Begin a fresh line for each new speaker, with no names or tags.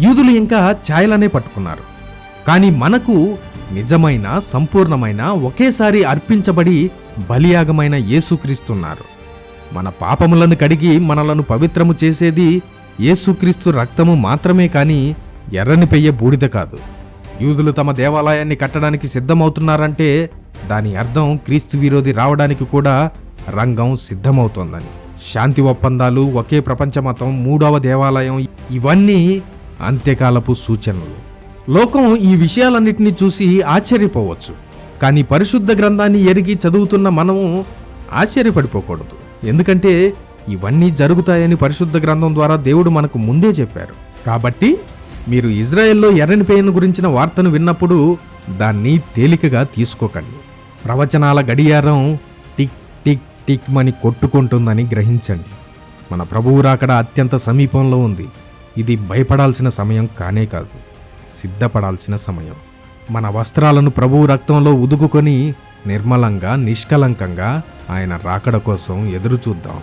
యూదులు ఇంకా ఛాయలనే పట్టుకున్నారు. కానీ మనకు నిజమైన సంపూర్ణమైన ఒకేసారి అర్పించబడి బలియాగమైన యేసుక్రీస్తున్నారు. మన పాపములను కడిగి మనలను పవిత్రము చేసేది యేసుక్రీస్తు రక్తము మాత్రమే కాని ఎర్రని పెయ్య బూడిద కాదు. యూదులు తమ దేవాలయాన్ని కట్టడానికి సిద్ధమవుతున్నారంటే దాని అర్థం క్రీస్తు విరోధి రావడానికి కూడా రంగం సిద్ధమవుతోందని. శాంతి ఒప్పందాలు ఒకే ప్రపంచ మతం మూడవ దేవాలయం ఇవన్నీ అంత్యకాలపు సూచనలు. లోకం ఈ విషయాలన్నింటినీ చూసి ఆశ్చర్యపోవచ్చు. కానీ పరిశుద్ధ గ్రంథాన్ని ఎరిగి చదువుతున్న మనము ఆశ్చర్యపడిపోకూడదు. ఎందుకంటే ఇవన్నీ జరుగుతాయని పరిశుద్ధ గ్రంథం ద్వారా దేవుడు మనకు ముందే చెప్పారు. కాబట్టి మీరు ఇజ్రాయెల్లో ఎర్రని పేయను గురించిన వార్తను విన్నప్పుడు దాన్ని తేలికగా తీసుకోకండి. ప్రవచనాల గడియారం టిక్ టిక్ టిక్ మని కొట్టుకుంటుందని గ్రహించండి. మన ప్రభువు రాకడ అత్యంత సమీపంలో ఉంది. ఇది భయపడాల్సిన సమయం కానే కాదు సిద్ధపడాల్సిన సమయం. మన వస్త్రాలను ప్రభువు రక్తంలో ఉదుకుకొని నిర్మలంగా నిష్కలంకంగా ఆయన రాకడ కోసం ఎదురు చూద్దాం